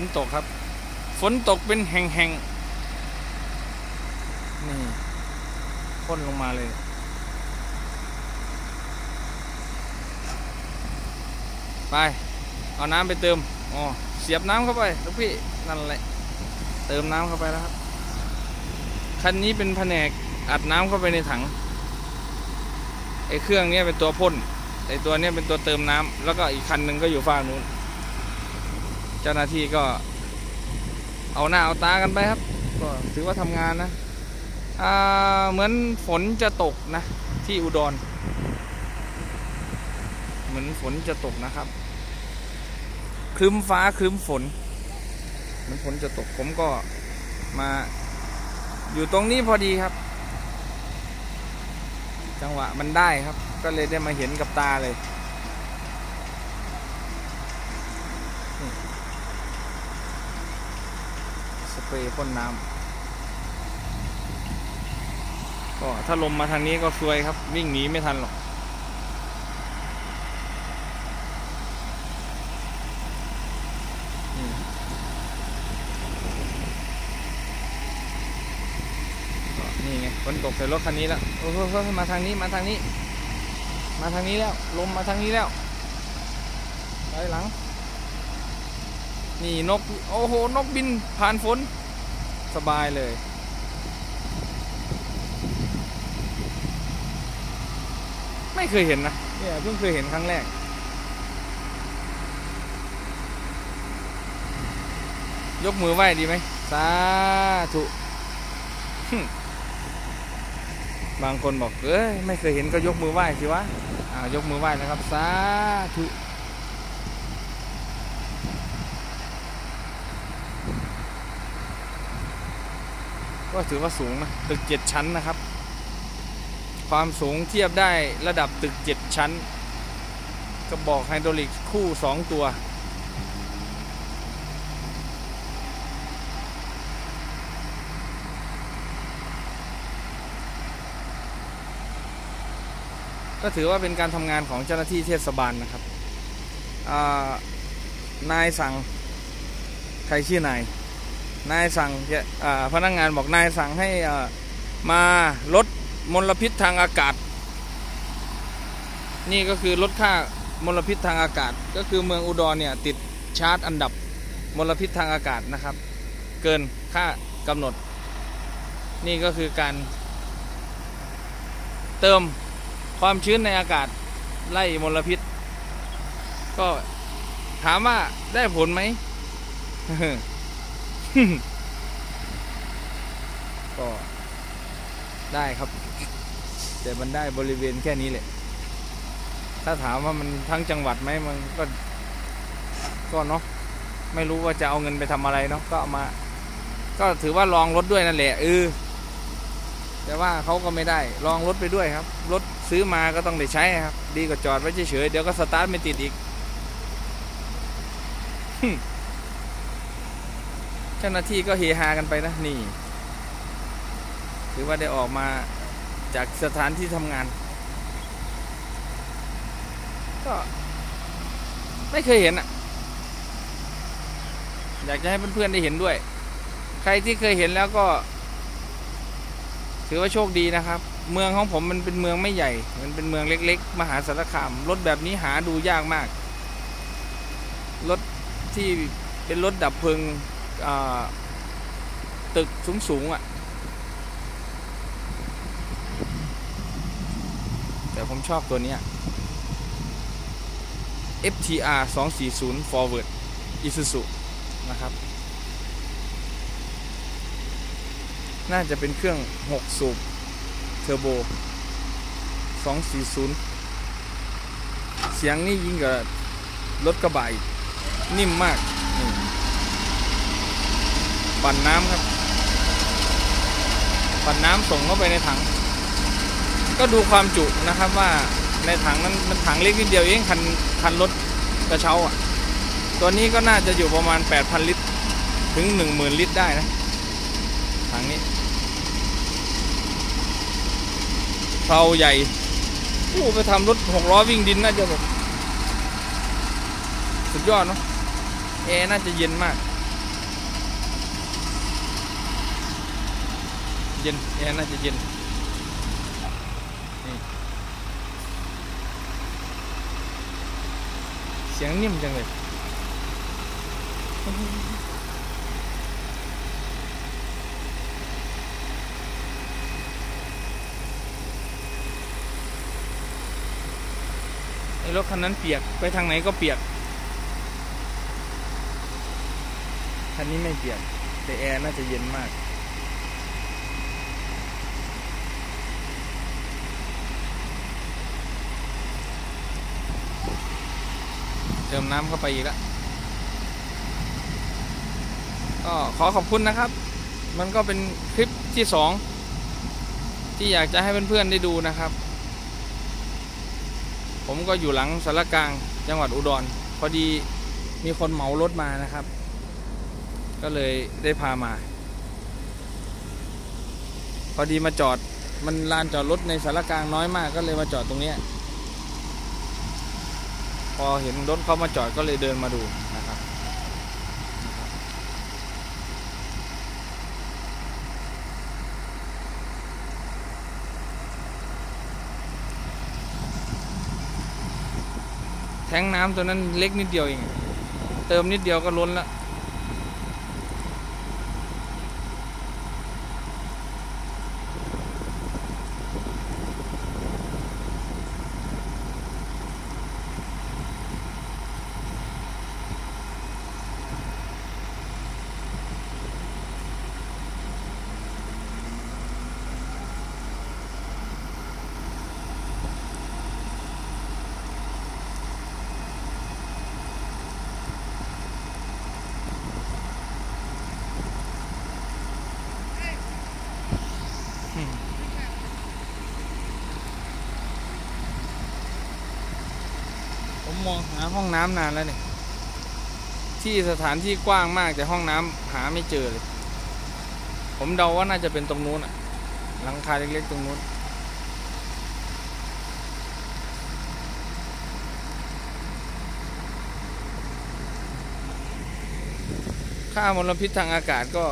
นตกครับ ฝนตกเป็นแห่งๆนี่พ่นลงมาเลย ไป เอาน้ำไปเติมอ๋อเสียบน้ำเข้าไปลูกพี่นั่นแหละเติมน้ำเข้าไปแล้วครับ คันนี้เป็นแผนกอัดน้ำเข้าไปในถังไอ้เครื่องนี้เป็นตัวพ่นไอ้ตัวนี้เป็นตัวเติมน้ำแล้วก็อีกคันหนึ่งก็อยู่ฝั่งนู้น เจ้าหน้าที่ก็ เอาหน้าเอาตากันไปครับ ก็ถือว่าทำงานนะเหมือนฝนจะตกนะ ที่อุดร เหมือนฝนจะตกนะครับครึ้มฟ้าครึ้มฝนเหมือนฝนจะตกผมก็มาอยู่ตรงนี้พอดีครับ จังหวะมันได้ครับ ก็เลยได้มาเห็นกับตาเลย เปรย์พ่นน้ำก็ถ้าลมมาทางนี้ก็ซวยครับ วิ่งหนีไม่ทันหรอกนี่ไงฝนตกใส่รถคันนี้แล้วโอ้โหมาทางนี้มาทางนี้ มาทางนี้แล้ว ลมมาทางนี้แล้วไปหลัง นี่นก โอ้โห นกบินผ่านฝน สบายเลย ไม่เคยเห็นนะเนี่ยเพิ่งเคยเห็นครั้งแรก ยกมือไหว้ดีไหมสาธุบางคนบอกเอ้ยไม่เคยเห็นก็ยกมือไหว้สิวะอ่ายกมือไหว้นะครับสาธุ ก็ถือว่าสูงนะตึกเจ็ดชั้นนะครับ ความสูงเทียบได้ระดับตึกเจ็ดชั้น กระบอกไฮดรอลิกคู่สองตัวก็ถือว่าเป็นการทำงานของเจ้าหน้าที่เทศบาลนะครับ นายสั่ง ใครชื่อนาย นายสั่งพนักงงานบอกนายสั่งให้มาลดมลพิษทางอากาศ นี่ก็คือลดค่ามลพิษทางอากาศ ก็คือเมืองอุดรเนี่ยติดชาร์ตอันดับมลพิษทางอากาศนะครับ เกินค่ากำหนด นี่ก็คือการ เติมความชื้นในอากาศไล่มลพิษ ก็ถามว่าได้ผลไหม ก็ได้ครับ แต่มันได้บริเวณแค่นี้แหละ ถ้าถามว่ามันทั้งจังหวัดไหมมันก็ ก็เนาะไม่รู้ว่าจะเอาเงินไปทำอะไรเนาะก็เอามา ก็ถือว่าลองรถด้วยนั่นแหละเออแต่ว่าเขาก็ไม่ได้ลองรถไปด้วยครับ รถซื้อมาก็ต้องได้ใช้ครับ ดีกว่าจอดไว้เฉยๆเดี๋ยวก็สตาร์ทไม่ติดอีก เจ้าหน้าที่ก็เฮฮากันไปนะนี่ถือว่าได้ออกมาจากสถานที่ทำงาน ก็ไม่เคยเห็นอะ อยากจะให้เพื่อนๆได้เห็นด้วย ใครที่เคยเห็นแล้วก็ ถือว่าโชคดีนะครับ เมืองของผมมันเป็นเมืองไม่ใหญ่ มันเป็นเมืองเล็ก ๆ มหาสารคามรถแบบนี้หาดูยากมากรถที่เป็นรถดับเพลิง ตึกสูงๆอะ แต่ผมชอบตัวนี้ FTR 240 Forward Isuzu นะครับ น่าจะเป็นเครื่อง 6 สูบเทอร์โบ 240 เสียงนี่ยิ่งกับรถกระบะนิ่มมาก ปั่นน้ำครับ ปั่นน้ำส่งเข้าไปในถัง ก็ดูความจุนะครับว่าในถังนั้นมันถังเล็กนิดเดียวเองคันคันรถกระเช้าอะ ตัวนี้ก็น่าจะอยู่ประมาณ 8,000 ลิตร ถึง 10,000 ลิตรได้นะ ถังนี้เพาใหญ่โอ้ไปทำรถหกล้อวิ่งดินน่าจะแบบสุดยอดเนาะแอร์น่าจะเย็นมาก ย็นแอร์น่าจะเย็นเสียงนิ่มจังเลยไอ้รถคันนั้นเปียกไปทางไหนก็เปียก คันนี้ไม่เปียก แต่แอร์น่าจะเย็นมาก เติมน้ำเข้าไปอีกแล้วก็ขอขอบคุณนะครับ มันก็เป็นคลิปที่สองที่อยากจะให้เพื่อนๆได้ดูนะครับ ผมก็อยู่หลังสารกลางจังหวัดอุดร พอดีมีคนเหมารถมานะครับ ก็เลยได้พามา พอดีมาจอดมันลานจอดรถในสารกลางน้อยมากก็เลยมาจอดตรงเนี้ย พอเห็นรถเขามาจอดก็เลยเดินมาดูนะครับแทงน้ำตัวนั้นเล็กนิดเดียวเอง เติมนิดเดียวก็ล้นละ มองหาห้องน้ำนานแล้วเนี่ยที่สถานที่กว้างมากแต่ห้องน้ำหาไม่เจอเลย ผมเดาว่าน่าจะเป็นตรงนู้นอะหลังคาเล็กๆตรงนู้นค่ามลพิษทางอากาศก็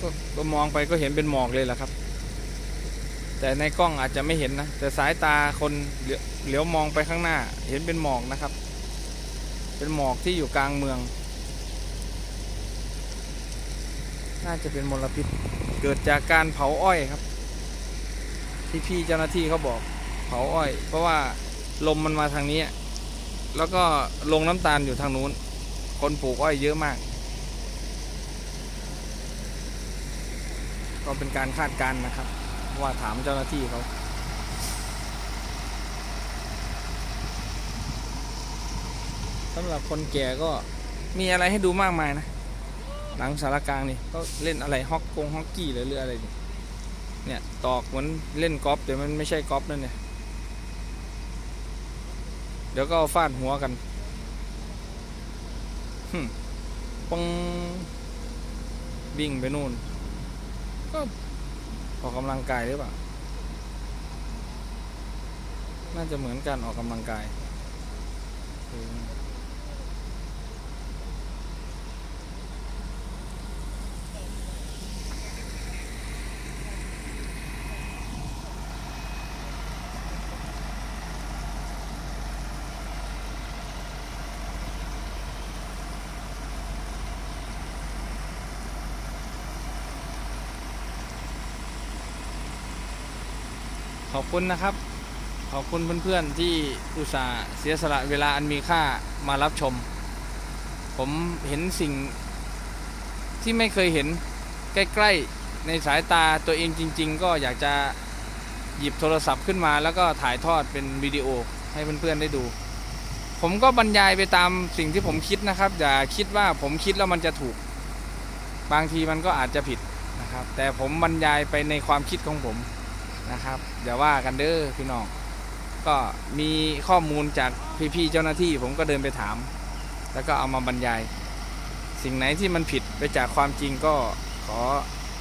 ก็ก็มองไปก็เห็นเป็นหมอกเลยแหละครับ แต่ในกล้องอาจจะไม่เห็นนะ แต่สายตาคนเหลียวมองไปข้างหน้า เห็นเป็นหมอกนะครับ เป็นหมอกที่อยู่กลางเมือง น่าจะเป็นมลพิษ เกิดจากการเผาอ้อยครับ ที่พี่เจ้าหน้าที่เขาบอกเผาอ้อย เพราะว่าลมมันมาทางนี้ แล้วก็ลงน้ำตาลอยู่ทางนู้น คนปลูกอ้อยเยอะมาก ก็เป็นการคาดการณ์นะครับ ว่าถามเจ้าหน้าที่เขาสำหรับคนแก่ก็มีอะไรให้ดูมากมายนะ หลังสารกลางนี่ก็เล่นอะไรฮอกกงฮอกกี้หรืออะไรนี่เนี่ยตอกเหมือนเล่นกอล์ฟแต่มันไม่ใช่กอล์ฟนั่นเนี่ยเดี๋ยวก็เอาฟาดหัวกันหึ่มปงวิ่งไปนู่นก็ ออกกำลังกายหรือเปล่า น่าจะเหมือนกันออกกำลังกาย ขอบคุณนะครับ ขอบคุณเพื่อนๆที่อุตส่าห์เสียสละเวลาอันมีค่ามารับชม ผมเห็นสิ่งที่ไม่เคยเห็นใกล้ๆในสายตาตัวเองจริง ๆ ก็อยากจะหยิบโทรศัพท์ขึ้นมา แล้วก็ถ่ายทอดเป็นวิดีโอให้เพื่อนๆได้ดู ผมก็บรรยายไปตามสิ่งที่ผมคิดนะครับ อย่าคิดว่าผมคิดแล้วมันจะถูก บางทีมันก็อาจจะผิดนะครับ แต่ผมบรรยายไปในความคิดของผม นะครับอย่าว่ากันเด้อพี่น้องก็มีข้อมูลจากพี่ๆเจ้าหน้าที่ผมก็เดินไปถาม แล้วก็เอามาบรรยาย สิ่งไหนที่มันผิดไปจากความจริงก็ขอ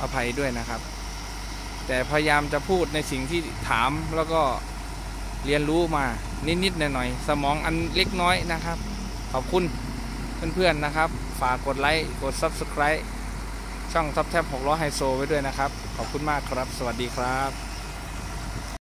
อภัยด้วยนะครับ แต่พยายามจะพูดในสิ่งที่ถามแล้วก็เรียนรู้มานิดๆหน่อยๆสมองอันเล็กน้อยนะครับ ขอบคุณเพื่อนๆนะครับ ฝากกดไลค์กด Subscribe ช่องท็อปแท็บหกล้อไฮโซไว้ด้วยนะครับ ขอบคุณมากครับ สวัสดีครับ